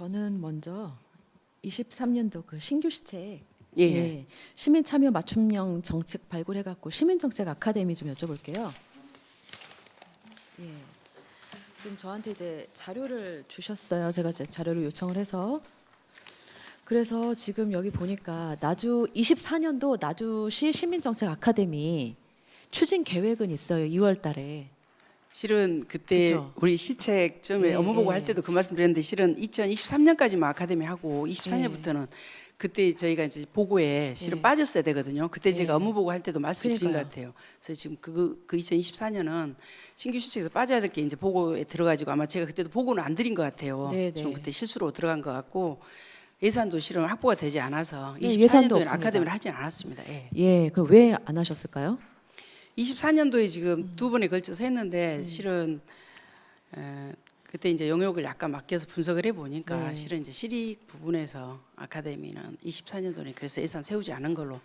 저는 먼저 23년도 그 신규 시책 예. 예, 시민 참여 맞춤형 정책 발굴해 갖고 시민 정책 아카데미 좀 여쭤볼게요. 예. 지금 저한테 이제 자료를 주셨어요. 제가 이제 자료를 요청을 해서 그래서 지금 여기 보니까 나주 24년도 나주시 시민 정책 아카데미 추진 계획은 있어요. 2월 달에. 실은 그때 그쵸. 우리 시책 처음에 예, 업무 보고 예. 할 때도 그 말씀 드렸는데 실은 2023년까지만 아카데미 하고 24년부터는 그때 저희가 이제 보고에 실은 예. 빠졌어야 되거든요. 그때 제가 예. 업무 보고 할 때도 말씀드린. 것 같아요. 그래서 지금 그, 그 2024년은 신규 시책에서 빠져야 될 게 이제 보고에 들어가지고 아마 제가 그때도 보고는 안 드린 것 같아요. 네, 좀 네. 그때 실수로 들어간 것 같고 예산도 실은 확보가 되지 않아서 네, 예산도 24년도에는 없습니다. 아카데미를 하지 않았습니다. 예. 예, 그왜안 하셨을까요? 24년도에 지금 두 번에 걸쳐서 했는데 음. 실은 에, 그때 이제 용역을 약간 맡겨서 분석을 해 보니까 네. 실은 이제 실익 부분에서 아카데미는 24년도에 그래서 예산 세우지 않은 걸로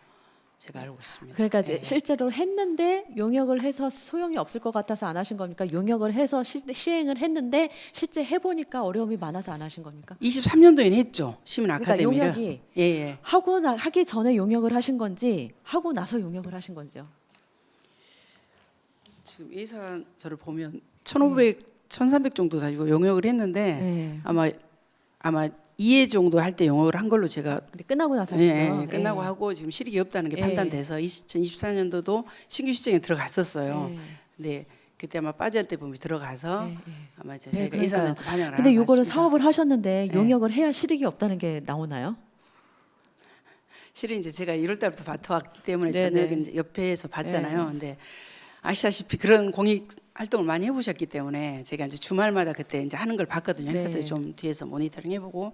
제가 알고 있습니다. 그러니까 이제 예. 실제로 했는데 용역을 해서 소용이 없을 것 같아서 안 하신 겁니까? 용역을 해서 시, 시행을 했는데 실제 해보니까 어려움이 많아서 안 하신 겁니까? 23년도에는 했죠 시민 그러니까 아카데미를. 용역이 예, 예. 하고 나, 하기 전에 용역을 하신 건지 하고 나서 용역을 하신 건지요? 지금 예산서를 보면 1,500, 1,300 정도 가지고 용역을 했는데 네. 아마 아마 2회 정도 할 때 용역을 한 걸로 제가 근데 끝나고 나서 예. 예, 끝나고 예. 하고 지금 실익이 없다는 게 예. 판단돼서 2024년도도 신규 시장에 들어갔었어요. 예. 근데 그때 아마 때 보면 들어가서 예, 예. 아마 이제 네, 저희가 그러니까요. 예산을 반영을 안 근데 하고 있습니다. 사업을 하셨는데 네. 용역을 해야 실익이 없다는 게 나오나요? 실은 이제 제가 1월 달부터 맡아왔기 때문에 네, 저녁 네. 이제 옆에서 봤잖아요. 근데 아시다시피 그런 공익 활동을 많이 해보셨기 때문에 제가 이제 주말마다 그때 이제 하는 걸 봤거든요. 네. 행사들 좀 뒤에서 모니터링 해보고.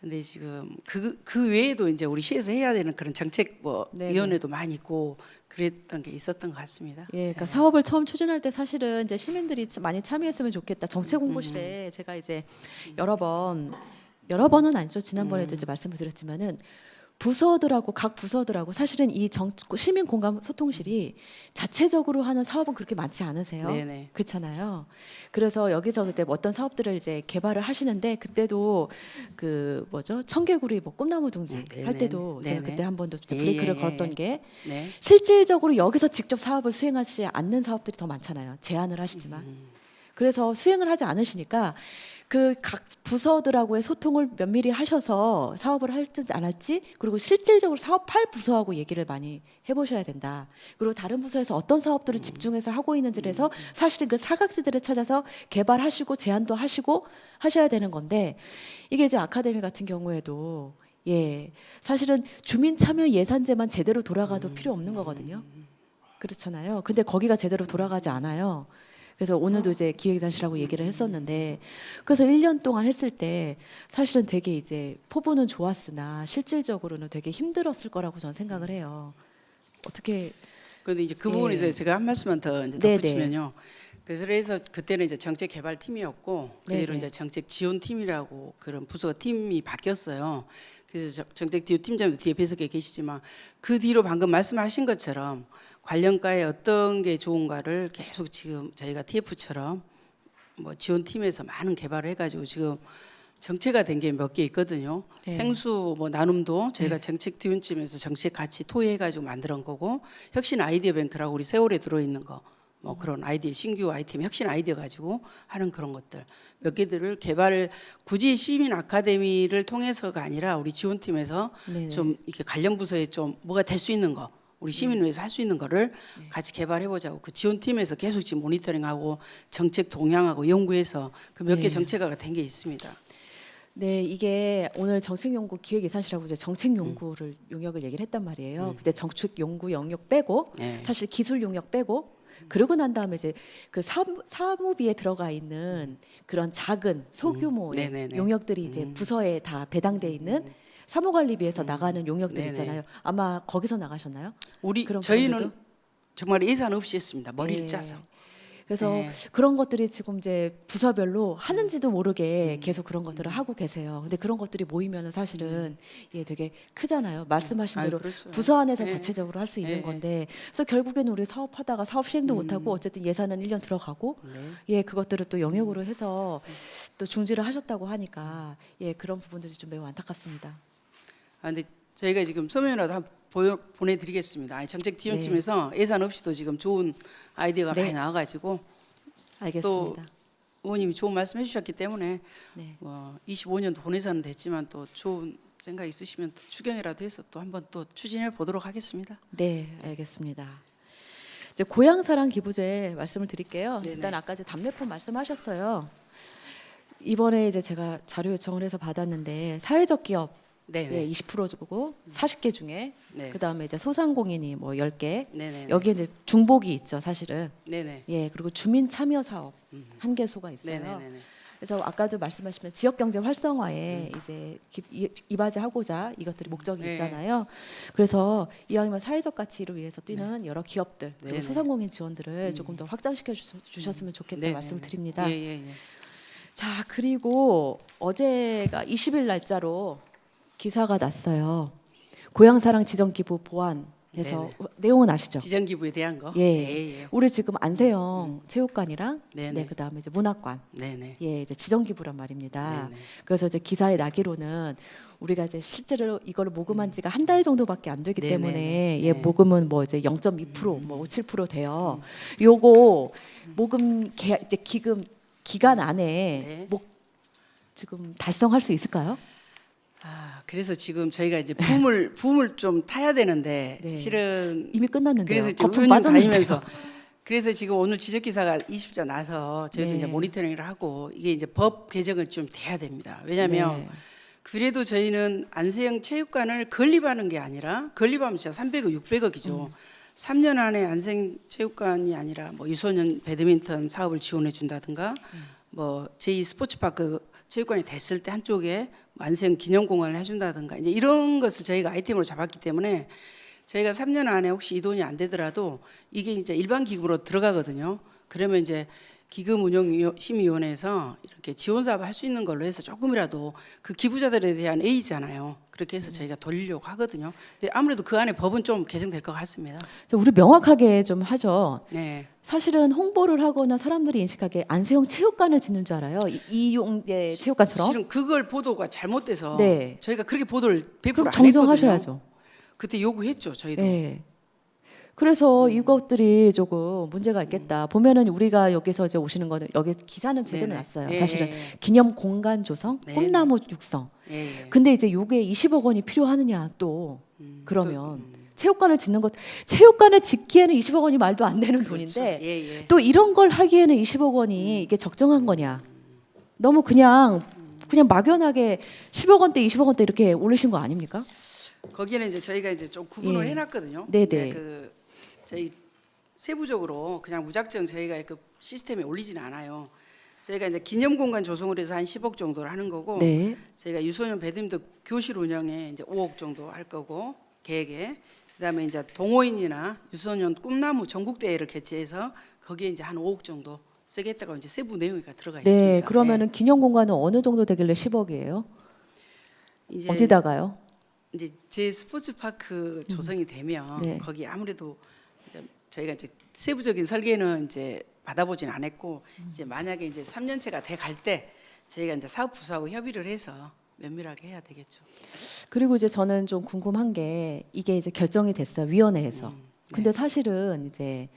근데 지금 그, 그 외에도 이제 우리 시에서 해야 되는 그런 정책 뭐 네, 네. 위원회도 많이 있고 그랬던 게 있었던 것 같습니다. 예, 그러니까 사업을 처음 추진할 때 사실은 이제 시민들이 참 많이 참여했으면 좋겠다. 정책 음. 홍보실에 제가 이제 여러 번 여러 번은 아니죠. 지난번에도 음. 이제 말씀을 드렸지만은 부서들하고 각 부서들하고 사실은 이 정, 시민 공감 소통실이 자체적으로 하는 사업은 그렇게 많지 않으세요. 네네. 그렇잖아요. 그래서 여기서 그때 어떤 사업들을 이제 개발을 하시는데 그때도 그 뭐죠 청개구리 뭐 꿈나무 둥지 음, 네네. 할 때도 제가 네네. 그때 한 번도 예, 브레이크를 예, 걸었던 예. 게 네. 실질적으로 여기서 직접 사업을 수행하지 않는 사업들이 더 많잖아요. 제안을 하시지만. 음. 그래서 수행을 하지 않으시니까 그 각 부서들하고의 소통을 면밀히 하셔서 사업을 할지 안 할지 그리고 실질적으로 사업할 부서하고 얘기를 많이 해보셔야 된다. 그리고 다른 부서에서 어떤 사업들을 집중해서 하고 있는지를 해서 사실은 그 사각지대를 찾아서 개발하시고 제안도 하시고 하셔야 되는 건데 이게 이제 아카데미 같은 경우에도 예 사실은 주민 참여 예산제만 제대로 돌아가도 필요 없는 거거든요. 그렇잖아요. 근데 거기가 제대로 돌아가지 않아요. 그래서 오늘도 이제 기획단실하고 얘기를 했었는데 그래서 1년 동안 했을 때 사실은 되게 이제 포부는 좋았으나 실질적으로는 되게 힘들었을 거라고 저는 생각을 해요. 어떻게 근데 이제 그 부분에 예. 대해서 제가 한 말씀만 더 이제. 덧붙이면요. 그- 그래서 그때는 이제 정책 개발 팀이었고 그대로 네네. 이제 정책 지원 팀이라고 그런 부서 팀이 바뀌었어요. 그래서 저- 정책 뒤 팀장도 뒤에 배석에 계시지만 그 뒤로 방금 말씀하신 것처럼 관련과에 어떤 게 좋은가를 계속 지금 저희가 TF처럼 뭐 지원 팀에서 많은 개발을 해가지고 지금 정체가 된 게 몇 개 있거든요. 네. 생수 뭐 나눔도 저희가 정책 디운팀에서 정책 같이 토의해가지고 만들은 거고 혁신 아이디어 뱅크라고 우리 세월에 들어있는 거 뭐 그런 아이디어 신규 아이템 혁신 아이디어 가지고 하는 그런 것들 몇 개들을 개발을 굳이 시민 아카데미를 통해서가 아니라 우리 지원팀에서 네네. 좀 이렇게 관련 부서에 좀 뭐가 될 수 있는 거 우리 시민 위해서 할 수 있는 거를 같이 개발해 보자고 그 지원팀에서 계속 지금 모니터링하고 정책 동향하고 연구해서 그 몇개 네. 정책화가 된 게 있습니다. 네, 이게 오늘 정책연구 기획예산실하고 이제 정책연구를 용역을 얘기를 했단 말이에요. 근데 정책연구 영역 빼고 네. 사실 기술 용역 빼고 그러고 난 다음에 이제 그 사무, 사무비에 들어가 있는 그런 작은 소규모의 음. 네네 네. 용역들이 이제 음. 부서에 다 배당돼 있는 사무관리비에서 나가는 용역들 네네. 있잖아요. 아마 거기서 나가셨나요? 우리 그런 저희는 부분들도? 정말 예산 없이 했습니다. 머리를 네. 짜서. 그래서 네. 그런 것들이 지금 이제 부서별로 하는지도 모르게 음. 계속 그런 것들을 하고 계세요. 근데 그런 것들이 모이면은 사실은 예 되게 크잖아요. 말씀하신 음. 아유, 대로 그렇죠. 부서 안에서 네. 자체적으로 할 수 있는 네. 건데 그래서 결국에는 우리 사업하다가 사업 시행도 음. 못하고 어쨌든 예산은 1년 들어가고 네. 예 그것들을 또 영역으로 해서 또 중지를 하셨다고 하니까 예 그런 부분들이 좀 매우 안타깝습니다. 아, 근데 저희가 지금 서면이라도 한 보여, 보내드리겠습니다. 아니, 정책 지원팀에서 예산 없이도 지금 좋은 아이디어가 네. 많이 나와가지고 알겠습니다. 의원님이 좋은 말씀 해주셨기 때문에 네. 뭐 25년도 본회사는 됐지만 또 좋은 생각 있으시면 또 추경이라도 해서 또 한번 또 추진해 보도록 하겠습니다. 네, 알겠습니다. 이제 고향 사랑 기부제 말씀을 드릴게요. 네네. 일단 아까 이제 답례품 말씀하셨어요. 이번에 이제 제가 자료 요청을 해서 받았는데 사회적 기업 네, 예, 20% 주고 40개 중에 네, 그다음에 이제 소상공인이 뭐 10개 네, 네, 여기에 이제 중복이 있죠, 사실은. 네, 네, 예, 그리고 주민 참여 사업 음. 한 개소가 있어요. 네, 네, 네, 네. 그래서 아까도 말씀하신 지역 경제 활성화에 음. 이제 기- 이- 이바지하고자 이것들이 목적이 네. 있잖아요. 그래서 이왕이면 사회적 가치를 위해서 뛰는 여러 기업들 그리고 네, 네. 소상공인 지원들을 음. 조금 더 확장시켜 주- 주셨으면 좋겠다 네, 네, 말씀드립니다. 예, 예, 예. 자 그리고 어제가 20일 날짜로 기사가 났어요. 고향사랑 지정기부 보완해서 네네. 내용은 아시죠? 지정 기부에 대한 거. 예. 예, 예. 우리 지금 안세영 체육관이랑 네, 네, 네, 그다음에 이제 문학관 네, 네. 예 이제 지정 기부란 말입니다. 네, 네. 그래서 이제 기사에 나기로는 우리가 이제 실제로 이거를 모금한 지가 한 달 정도밖에 안 되기 네, 때문에. 예 네. 모금은 뭐 이제 0.2%, 뭐7% 돼요. 요거 모금 개, 이제 기금 기간 안에 네. 목 지금 달성할 수 있을까요? 아, 그래서 지금 저희가 이제 붐을 붐을 좀 타야 되는데 네. 실은 이미 끝났는데요. 그래서 거품. 다니면서 그래서 지금 오늘 지적 기사가 20자 나서 저희도 네. 이제 모니터링을 하고 이게 이제 법 개정을 좀 돼야 됩니다. 왜냐하면 네. 그래도 저희는 안세영 체육관을 건립하는 게 아니라 건립하면 진짜 300억, 600억이죠. 음. 3년 안에 안생 체육관이 아니라 뭐 유소년 배드민턴 사업을 지원해 준다든가 음. 뭐 제2 스포츠파크 체육관이 됐을 때 한쪽에 뭐 안생 기념공원을 해준다든가 이제 이런 것을 저희가 아이템으로 잡았기 때문에 저희가 3년 안에 혹시 이 돈이 안 되더라도 이게 이제 일반 기금으로 들어가거든요. 그러면 이제 기금 운영 심의위원회에서 이렇게 지원 사업을 할 수 있는 걸로 해서 조금이라도 그 기부자들에 대한 A잖아요. 그렇게 해서 저희가 돌리려고 하거든요. 근데 아무래도 그 안에 법은 좀 개정될 것 같습니다. 자, 우리 명확하게 좀 하죠. 네. 사실은 홍보를 하거나 사람들이 인식하기에 안세영 체육관을 짓는 줄 알아요. 이- 이용의 체육관처럼. 실은 그걸 보도가 잘못돼서 네. 저희가 그렇게 보도를 100%안 그럼 했거든요. 정정하셔야죠. 그때 요구했죠, 저희도. 네. 그래서 음. 이것들이 조금 문제가 있겠다. 보면은 우리가 여기서 이제 오시는 거는 여기 기사는 제대로 네네. 났어요. 예, 사실은 예, 기념 공간 조성, 네네. 꿈나무 육성. 예, 예. 근데 이제 요게 20억 원이 필요하느냐 또 음, 그러면 또, 음, 체육관을 짓는 것 체육관을 짓기에는 20억 원이 말도 안 되는 그렇죠. 돈인데 예, 예. 또 이런 걸 하기에는 20억 원이 이게 적정한 거냐? 너무 그냥 그냥 막연하게 10억 원대, 20억 원대 이렇게 올리신 거 아닙니까? 거기에는 이제 저희가 이제 좀 구분을 예. 해놨거든요. 네네. 네, 그 저희 세부적으로 그냥 무작정 저희가 그 시스템에 올리지는 않아요. 저희가 이제 기념 공간 조성을 해서 한 10억 정도를 하는 거고 네. 저희가 유소년 배드민턴 교실 운영에 이제 5억 정도 할 거고 계획에 그다음에 이제 동호인이나 유소년 꿈나무 전국 대회를 개최해서 거기에 이제 한 5억 정도 쓰겠다고 이제 세부 내용이 들어가 있습니다. 네. 그러면은 기념 공간은 어느 정도 되길래 10억이에요? 네. 이제 어디다가요? 이제 제 스포츠 파크 조성이 되면 네. 거기 아무래도 저희가 이제 세부적인 설계는 이제 받아보진 않았고 이제 만약에 이제 3년체가 돼 갈 때 저희가 이제 사업 부서하고 협의를 해서 면밀하게 해야 되겠죠. 그리고 이제 저는 좀 궁금한 게 이게 이제 결정이 됐어요 위원회에서. 음, 근데 사실은 이제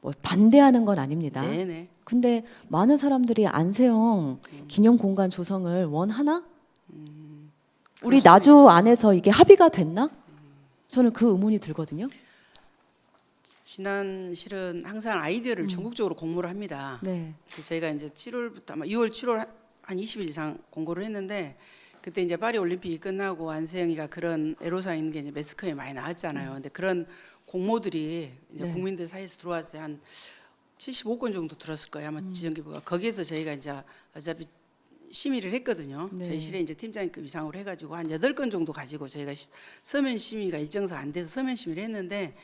뭐 반대하는 건 아닙니다. 네네. 근데 많은 사람들이 안세영 기념 공간 조성을 원하나? 우리 그럴 수도 나주 안에서 이게 합의가 됐나? 저는 그 의문이 들거든요. 지난 실은 항상 아이디어를 전국적으로 공모를 합니다. 네. 그래서 저희가 이제 7월부터 아마 6월, 7월 한 20일 이상 공고를 했는데 그때 이제 파리 올림픽이 끝나고 안세영이가 그런 애로사항 있는 게 이제 매스컴에 많이 나왔잖아요. 근데 그런 공모들이 이제 네. 국민들 사이에서 들어왔어요. 한 75건 정도 들었을 거예요. 아마 지정기부가 거기에서 저희가 이제 어차피 심의를 했거든요. 네. 저희 실에 이제 팀장급 이상으로 해가지고 한 여덟 건 정도 가지고 저희가 시- 서면 심의가 일정서 안 돼서 서면 심의를 했는데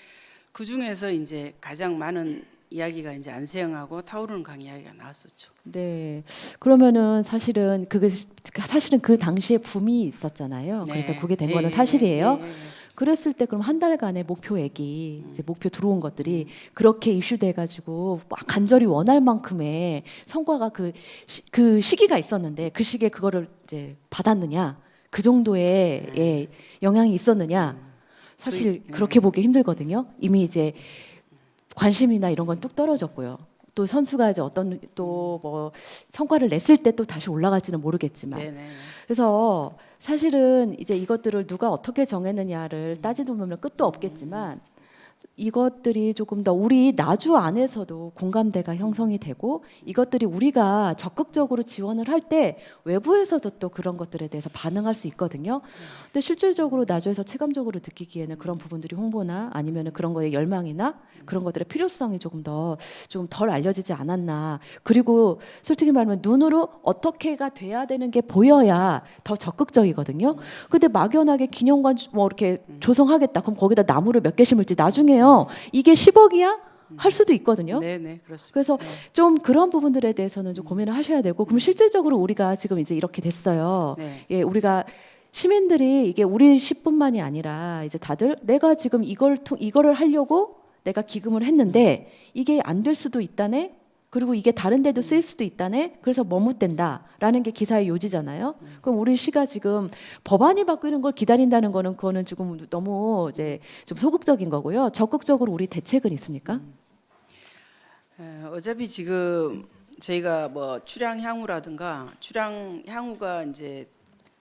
그 중에서 이제 가장 많은 이야기가 이제 안세영하고 타오르는 강 이야기가 나왔었죠. 네. 그러면은 사실은 그게 시- 사실은 그 당시에 붐이 있었잖아요. 그래서 네. 그게 된 예, 거는 예, 사실이에요. 예. 그랬을 때 그럼 한 달간의 목표액이 이제 목표 들어온 것들이 그렇게 이슈돼 가지고 막 간절히 원할 만큼의 성과가 그, 시, 그 시기가 있었는데 그 시기에 그거를 이제 받았느냐 그 정도의 예, 영향이 있었느냐 사실 네. 그렇게 보기 힘들거든요. 이미 이제 관심이나 이런 건 뚝 떨어졌고요. 또 선수가 이제 어떤 또 뭐 성과를 냈을 때 또 다시 올라갈지는 모르겠지만 네, 네, 네. 그래서 사실은 이제 이것들을 누가 어떻게 정했느냐를 따지다 보면 끝도 없겠지만 이것들이 조금 더 우리 나주 안에서도 공감대가 형성이 되고 이것들이 우리가 적극적으로 지원을 할 때 외부에서도 또 그런 것들에 대해서 반응할 수 있거든요. 근데 실질적으로 나주에서 체감적으로 느끼기에는 그런 부분들이 홍보나 아니면은 그런 거에 열망이나 그런 것들의 필요성이 조금 더 조금 덜 알려지지 않았나. 그리고 솔직히 말하면 눈으로 어떻게가 돼야 되는 게 보여야 더 적극적이거든요. 근데 막연하게 기념관 주- 뭐 이렇게 조성하겠다. 그럼 거기다 나무를 몇 개 심을지 나중에요. 이게 10억이야? 할 수도 있거든요. 네, 네, 그렇습니다. 그래서 좀 그런 부분들에 대해서는 좀 고민을 하셔야 되고 그럼 실질적으로 우리가 지금 이제 이렇게 됐어요. 네. 예, 우리가 시민들이 이게 우리 시뿐만이 아니라 이제 다들 내가 지금 이걸 통 이거를 하려고 내가 기금을 했는데 이게 안 될 수도 있다네. 그리고 이게 다른 데도 쓰일 수도 있다네. 그래서 머뭇댄다라는 게 기사의 요지잖아요. 그럼 우리 시가 지금 법안이 바뀌는 걸 기다린다는 거는 그거는 지금 너무 이제 좀 소극적인 거고요. 적극적으로 우리 대책은 있습니까? 에, 어차피 지금 저희가 뭐 출향 향후라든가 출향 향후가 이제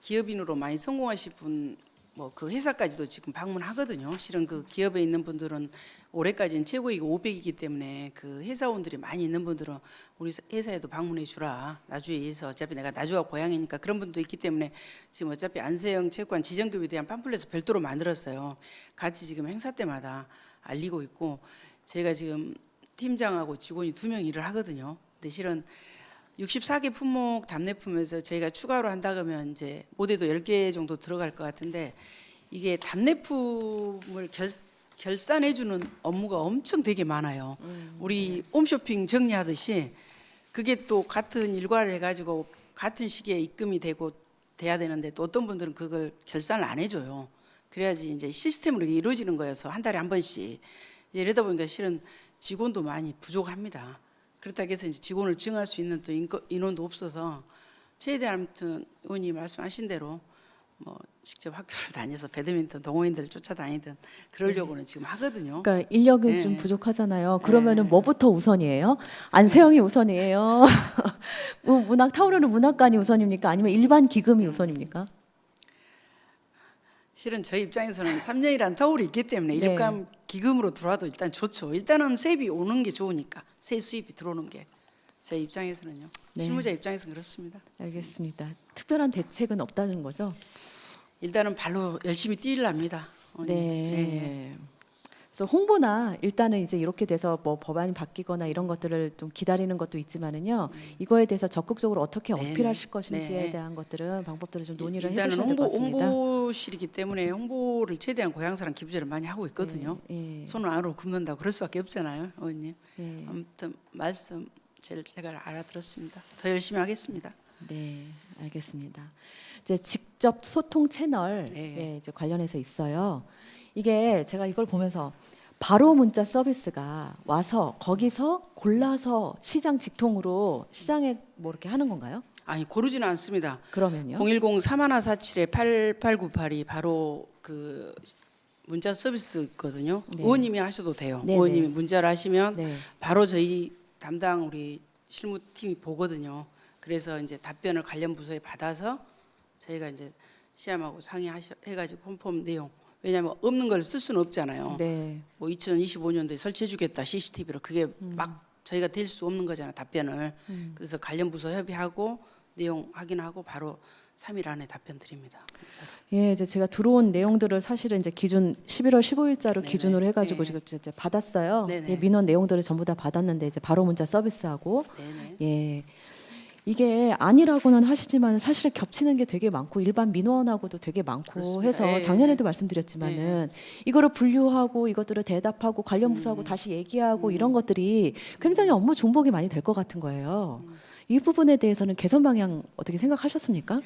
기업인으로 많이 성공하신 분 뭐 그 회사까지도 지금 방문하거든요. 실은 그 기업에 있는 분들은 올해까지는 최고이가 500이기 때문에 그 회사원들이 많이 있는 분들은 우리 회사에도 방문해 주라. 나주에 의해서 어차피 내가 나주가 고향이니까 그런 분도 있기 때문에 지금 어차피 안세영 체육관 지정교육에 대한 팜플렛을 별도로 만들었어요. 같이 지금 행사 때마다 알리고 있고 제가 지금 팀장하고 직원이 두 명 일을 하거든요. 근데 실은 64개 품목 답례 품에서 저희가 추가로 한다 그러면 이제 모델도 10개 정도 들어갈 것 같은데 이게 답례품을 결, 결산해 주는 업무가 엄청 되게 많아요. 우리 홈쇼핑 정리하듯이 그게 또 같은 일과를 해 가지고 같은 시기에 입금이 되고 돼야 되는데 또 어떤 분들은 그걸 결산을 안 해 줘요. 그래야지 이제 시스템으로 이루어지는 거여서 한 달에 한 번씩 이러다 보니까 실은 직원도 많이 부족합니다. 그렇다고 해서 이제 직원을 증할 수 있는 또 인원도 없어서 최대한 아무튼 의원님 말씀하신 대로 뭐 직접 학교를 다녀서 배드민턴 동호인들을 쫓아다니든 그러려고는 지금 하거든요. 그러니까 인력이 네. 좀 부족하잖아요. 그러면은 뭐부터 우선이에요? 안세영이 우선이에요. 뭐 문학 타오르는 문학관이 우선입니까? 아니면 일반 기금이 우선입니까? 실은 저희 입장에서는 3년이라는 터울이 있기 때문에 네. 일감 기금으로 들어와도 일단 좋죠. 일단은 세입이 오는 게 좋으니까 세 수입이 들어오는 게 제 입장에서는요. 네. 실무자 입장에서는 그렇습니다. 알겠습니다. 특별한 대책은 없다는 거죠? 일단은 발로 열심히 뛰려합니다. 어머니. 네. 그래서 홍보나 일단은 이제 이렇게 돼서 뭐 법안이 바뀌거나 이런 것들을 좀 기다리는 것도 있지만은요. 이거에 대해서 적극적으로 어떻게 네, 어필하실 네. 것인지에 네. 대한 것들은 방법들을 좀 논의를 해보셔야 될 것 같습니다. 홍보실이기 때문에 홍보를 최대한 고향사랑 기부제를 많이 하고 있거든요. 예, 예, 손을 안으로 굽는다 고 그럴 수밖에 없잖아요, 어머님. 예. 아무튼 말씀 제가 제가 알아들었습니다. 더 열심히 하겠습니다. 네, 알겠습니다. 이제 직접 소통 채널 네. 예, 이제 관련해서 있어요. 이게 제가 이걸 보면서 바로 문자 서비스가 와서 거기서 골라서 시장 직통으로 시장에 뭐 이렇게 하는 건가요? 아니 고르지는 않습니다. 그러면요? 010 3147에 8898이 바로 그 문자 서비스 있거든요. 네. 의원님이 하셔도 돼요. 네, 의원님이 문자를 하시면 네. 바로 저희 담당 우리 실무팀이 보거든요. 그래서 이제 답변을 관련 부서에 받아서 저희가 이제 시험하고 상의하셔 해가지고 홈폼 내용 왜냐하면 없는 걸 쓸 수는 없잖아요. 네. 뭐 2025년도에 설치해주겠다 CCTV로 그게 음. 막 저희가 될 수 없는 거잖아요 답변을. 그래서 관련 부서 협의하고 내용 확인하고 바로 3일 안에 답변 드립니다. 진짜로. 예, 이제 제가 들어온 내용들을 사실은 이제 기준 11월 15일자로 네네. 기준으로 해가지고 네. 지금 이제 받았어요. 네네. 예, 민원 내용들을 전부 다 받았는데 이제 바로 문자 서비스하고 네네. 예. 이게 아니라고는 하시지만 사실 겹치는 게 되게 많고 일반 민원하고도 되게 많고 그렇습니다. 해서 예, 작년에도 말씀드렸지만은 이거를 분류하고 이것들을 대답하고 관련 부서하고 음. 다시 얘기하고 이런 것들이 굉장히 업무 중복이 많이 될 것 같은 거예요. 이 부분에 대해서는 개선 방향 어떻게 생각하셨습니까?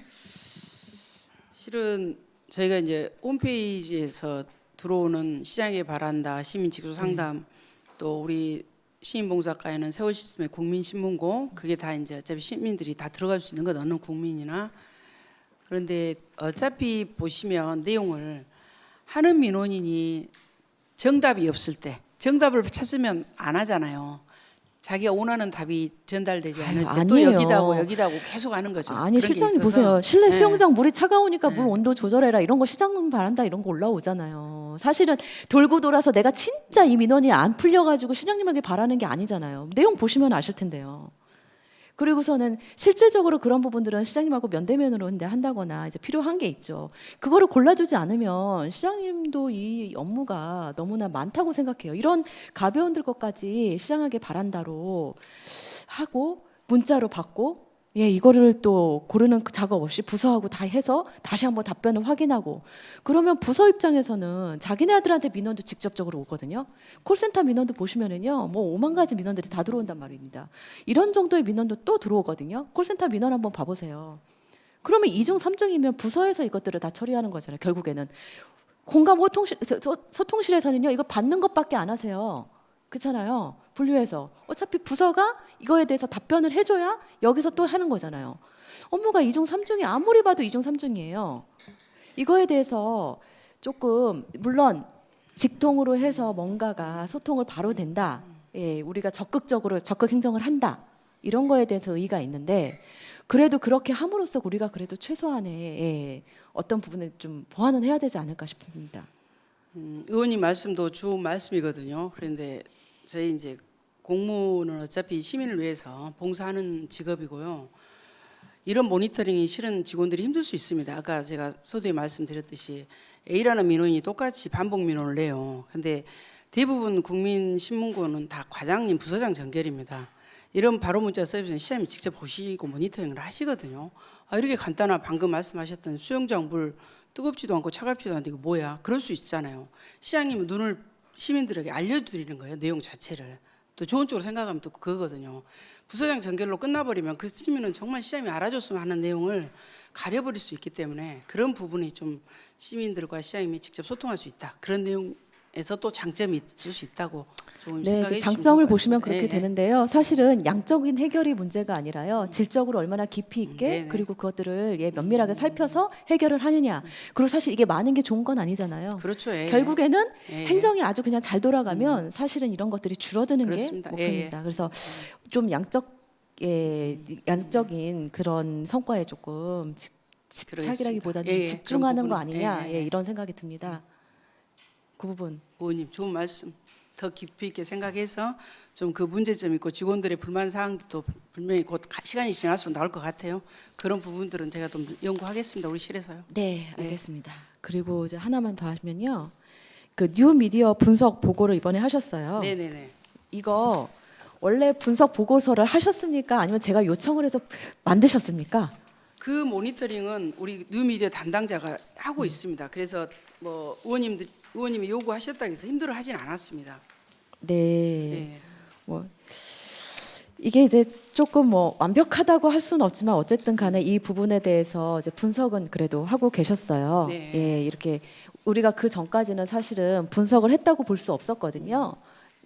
실은 저희가 이제 홈페이지에서 들어오는 시장에 바란다 시민 직소 상담 또 우리 시민봉사과에는 세월 시스템의 국민신문고 그게 다 이제 어차피 시민들이 다 들어갈 수 있는 건 어느 국민이나 그런데 어차피 보시면 내용을 하는 민원인이 정답이 없을 때 정답을 찾으면 안 하잖아요. 자기가 원하는 답이 전달되지 아유, 않을 때또 아니에요. 여기다고 여기다고 계속 하는 거죠. 아니 실장님. 보세요. 실내 네. 수영장 물이 차가우니까 네. 물 온도 조절해라 이런 거 시장 바란다 이런 거 올라오잖아요. 사실은 돌고 돌아서 내가 진짜 이 민원이 안 풀려가지고 시장님에게 바라는 게 아니잖아요. 내용 보시면 아실 텐데요. 그리고서는 실질적으로 그런 부분들은 시장님하고 면대면으로 한다거나 이제 필요한 게 있죠. 그거를 골라주지 않으면 시장님도 이 업무가 너무나 많다고 생각해요. 이런 가벼운 들 것까지 시장하게 바란다로 하고 문자로 받고 예 이거를 또 고르는 그 작업 없이 부서하고 다 해서 다시 한번 답변을 확인하고 그러면 부서 입장에서는 자기네들한테 민원도 직접적으로 오거든요. 콜센터 민원도 보시면은요 뭐 5만 가지 민원들이 다 들어온단 말입니다. 이런 정도의 민원도 또 들어오거든요. 콜센터 민원 한번 봐보세요. 그러면 이중 삼중이면 부서에서 이것들을 다 처리하는 거잖아요. 결국에는 공감 소- 소통실에서는요 이걸 받는 것밖에 안 하세요. 그렇잖아요. 분류해서 어차피 부서가 이거에 대해서 답변을 해줘야 여기서 또 하는 거잖아요. 업무가 이중 삼중이 아무리 봐도 이중 삼중이에요. 이거에 대해서 조금 물론 직통으로 해서 뭔가가 소통을 바로 된다. 예, 우리가 적극적으로 적극 행정을 한다. 이런 거에 대해서 의의가 있는데 그래도 그렇게 함으로써 우리가 그래도 최소한의 예, 어떤 부분을 좀 보완은 해야 되지 않을까 싶습니다. 음, 의원님 말씀도 좋은 말씀이거든요. 그런데 저희 이제 공무는 어차피 시민을 위해서 봉사하는 직업이고요. 이런 모니터링이 실은 직원들이 힘들 수 있습니다. 아까 제가 서두에 말씀드렸듯이 A라는 민원이 똑같이 반복 민원을 내요. 근데 대부분 국민 신문고는 다 과장님, 부서장 전결입니다. 이런 바로 문자 서비스는 시장님이 직접 보시고 모니터링을 하시거든요. 아, 이렇게 간단한 방금 말씀하셨던 수영장 물 뜨겁지도 않고 차갑지도 않은데 이거 뭐야? 그럴 수 있잖아요. 시장님은 눈을 시민들에게 알려드리는 거예요. 내용 자체를. 또 좋은 쪽으로 생각하면 또 그거거든요. 부서장 전결로 끝나버리면 그 시민은 정말 시장님이 알아줬으면 하는 내용을 가려버릴 수 있기 때문에 그런 부분이 좀 시민들과 시장님이 직접 소통할 수 있다. 그런 내용에서 또 장점이 있을 수 있다고 좀 네, 주시면 장점을 보시면. 그렇게 예, 예. 되는데요. 사실은 양적인 해결이 문제가 아니라요. 질적으로 얼마나 깊이 있게 네 네. 그리고 그것들을 예, 면밀하게 살펴서 해결을 하느냐. 그리고 사실 이게 많은 게 좋은 건 아니잖아요. 그렇죠. 예, 예. 결국에는 예, 예. 행정이 아주 그냥 잘 돌아가면 사실은 이런 것들이 줄어드는 그렇습니다. 게 예, 예. 목표입니다. 그래서 좀 양적 예, 양적인 그런 성과에 조금 집- 집착이라기보다는 그러겠습니다. 예, 예. 좀 집중하는 거 아니냐 예, 예, 예. 예, 이런 생각이 듭니다. 그 부분. 의원님 좋은 말씀 더 깊이 있게 생각해서 좀 그 문제점 있고 직원들의 불만 사항도 분명히 곧 가- 시간이 지날수록 나올 것 같아요. 그런 부분들은 제가 좀 연구하겠습니다. 우리 실에서요. 네, 알겠습니다. 그리고 이제 하나만 더 하면요. 그 뉴 미디어 분석 보고를 이번에 하셨어요. 네 네 네. 이거 원래 분석 보고서를 하셨습니까? 아니면 제가 요청을 해서 만드셨습니까? 그 모니터링은 우리 뉴미디어 담당자가 하고 있습니다. 그래서 뭐 의원님들 의원님이 요구하셨다고 해서 힘들어 하진 않았습니다. 네. 예. 뭐 이게 이제 조금 뭐 완벽하다고 할 수는 없지만 어쨌든 간에 이 부분에 대해서 이제 분석은 그래도 하고 계셨어요. 네. 예, 이렇게 우리가 그 전까지는 사실은 분석을 했다고 볼 수 없었거든요.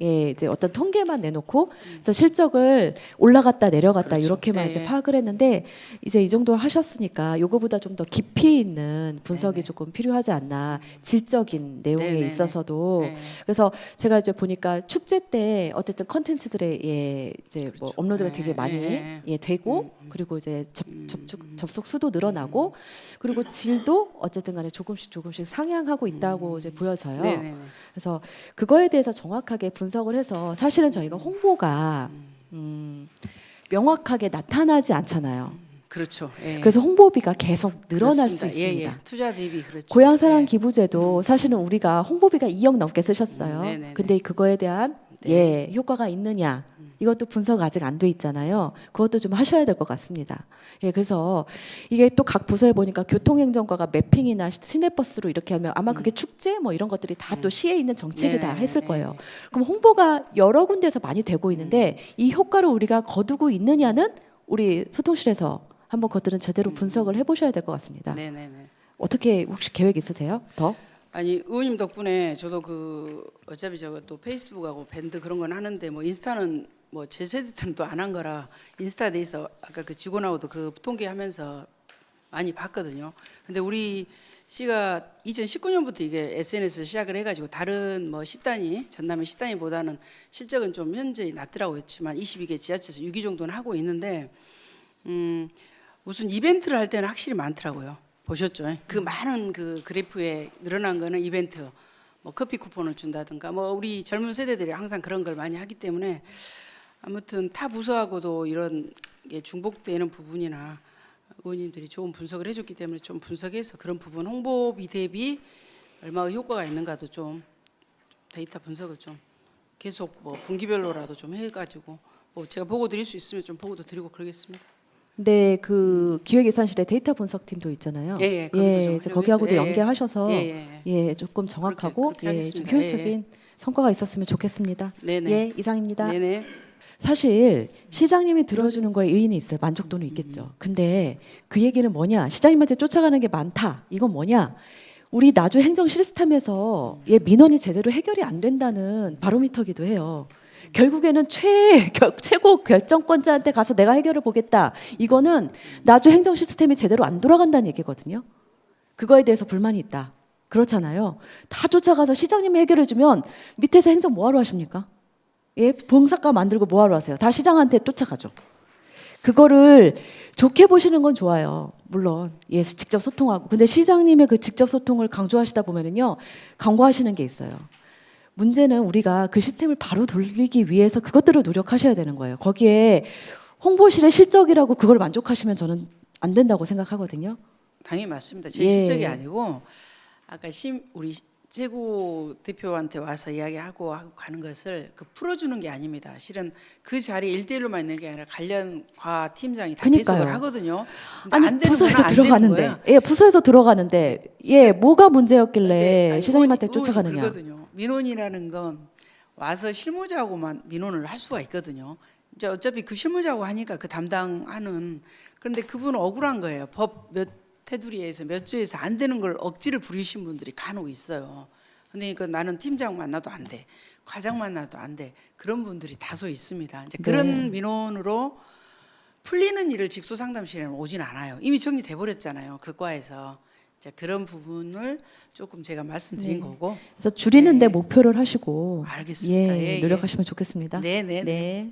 예, 이제 어떤 통계만 내놓고 그래서 실적을 올라갔다 내려갔다 그렇죠. 이렇게만 예, 이제 예. 파악을 했는데 이제 이 정도 하셨으니까 요거보다 좀 더 깊이 있는 분석이 네네. 조금 필요하지 않나 질적인 내용에 네네네. 있어서도 네. 그래서 제가 이제 보니까 축제 때 어쨌든 컨텐츠들의 예 이제 뭐 그렇죠. 업로드가 네, 되게 많이 예, 예 되고 음, 음. 그리고 이제 접, 음, 접촉 음. 접속 수도 늘어나고 그리고 질도 어쨌든 간에 조금씩 조금씩 상향하고 있다고 이제 보여져요. 음. 네네네. 그래서 그거에 대해서 정확하게 분 석을 해서 사실은 저희가 홍보가 음, 명확하게 나타나지 않잖아요. 그렇죠. 예. 그래서 홍보비가 계속 늘어날 수 그렇습니다. 예, 있습니다. 예. 투자 대비 그렇죠. 고향 사랑 예. 기부제도 사실은 우리가 홍보비가 2억 넘게 쓰셨어요. 음, 네네네. 근데 그거에 대한 네. 예 효과가 있느냐? 음. 이것도 분석 아직 안 돼 있잖아요. 그것도 좀 하셔야 될 것 같습니다. 예, 그래서 이게 또 각 부서에 보니까 교통행정과가 매핑이나 시- 시내버스로 이렇게 하면 아마 그게 축제 뭐 이런 것들이 다 또 시에 있는 정책이 다 네, 했을 네, 거예요. 네. 그럼 홍보가 여러 군데서 많이 되고 있는데 이 효과를 우리가 거두고 있느냐는 우리 소통실에서 한번 그것들은 제대로 분석을 해보셔야 될 것 같습니다. 네, 네, 네. 어떻게 혹시 계획 있으세요? 더? 아니 의원님 덕분에 저도 그 어차피 저거 또 페이스북하고 밴드 그런 건 하는데 뭐 인스타는 뭐 제 세대 때는 또 안 한 거라 인스타 돼서 아까 그 직원하고도 그 통계하면서 많이 봤거든요. 근데 우리 씨가 2019년부터 이게 SNS 시작을 해가지고 다른 뭐 시단위 전남의 시단위보다는 실적은 좀 현저히 낮더라고 했지만 22개 지자체에서 6위 정도는 하고 있는데 음 무슨 이벤트를 할 때는 확실히 많더라고요. 보셨죠? 그 많은 그 그래프에 늘어난 거는 이벤트, 뭐 커피 쿠폰을 준다든가, 뭐 우리 젊은 세대들이 항상 그런 걸 많이 하기 때문에 아무튼 타 부서하고도 이런 게 중복되는 부분이나 의원님들이 좋은 분석을 해줬기 때문에 좀 분석해서 그런 부분 홍보비 대비 얼마나 효과가 있는가도 좀 데이터 분석을 좀 계속 뭐 분기별로라도 좀 해가지고 뭐 제가 보고 드릴 수 있으면 좀 보고도 드리고 그러겠습니다. 네, 그 기획예산실에 데이터 분석팀도 있잖아요. 예, 예, 거기도 좀 이제 활용해서, 거기하고도 예, 예. 연계하셔서 예, 예, 예, 예. 조금 정확하고 그렇게 예, 좀 하겠습니다. 효율적인 성과가 있었으면 좋겠습니다. 네네. 예, 이상입니다. 네네. 사실 시장님이 들어주는 거에 의의는 있어요. 만족도는 있겠죠. 근데 그 얘기는 뭐냐? 시장님한테 쫓아가는 게 많다. 이건 뭐냐? 우리 나주 행정 시스템에서 얘 민원이 제대로 해결이 안 된다는 바로미터기도 해요. 결국에는 최 결- 최고 결정권자한테 가서 내가 해결을 보겠다. 이거는 나주 행정 시스템이 제대로 안 돌아간다는 얘기거든요. 그거에 대해서 불만이 있다. 그렇잖아요. 다 쫓아가서 시장님이 해결해 주면 밑에서 행정 뭐하러 하십니까? 예, 봉사과 만들고 뭐하러 하세요? 다 시장한테 쫓아가죠. 그거를 좋게 보시는 건 좋아요. 물론 예, 직접 소통하고. 근데 시장님의 그 직접 소통을 강조하시다 보면은요, 강구하시는 게 있어요. 문제는 우리가 그 시스템을 바로 돌리기 위해서 그것들을 노력하셔야 되는 거예요. 거기에 홍보실의 실적이라고 그걸 만족하시면 저는 안 된다고 생각하거든요. 당연히 맞습니다. 제 예. 실적이 아니고 아까 심 우리 최고 대표한테 와서 이야기하고 하고 가는 것을 그 풀어주는 게 아닙니다. 실은 그 자리에 일대일로만 있는 게 아니라 관련 과 팀장이 다 그러니까요. 배석을 하거든요. 아니 부서에서 들어가는데. 예, 부서에서 들어가는데, 예, 뭐가 문제였길래 근데 아니, 시장님한테 쫓아가느냐? 그러거든요. 민원이라는 건 와서 실무자하고만 민원을 할 수가 있거든요. 이제 어차피 그 실무자하고 하니까 그 담당하는 그런데 그분은 억울한 거예요. 법 몇 테두리에서 몇 조에서 안 되는 걸 억지를 부리신 분들이 간혹 있어요. 근데 그 나는 팀장 만나도 안 돼. 과장 만나도 안 돼. 그런 분들이 다소 있습니다. 이제 그런 네. 민원으로 풀리는 일을 직소 상담실에는 오진 않아요. 이미 정리돼 버렸잖아요. 그 과에서. 이제 그런 부분을 조금 제가 말씀드린 네. 거고. 그래서 줄이는데 네. 목표를 하시고 알겠습니다. 예, 예, 예. 노력하시면 좋겠습니다. 네, 네, 네. 네.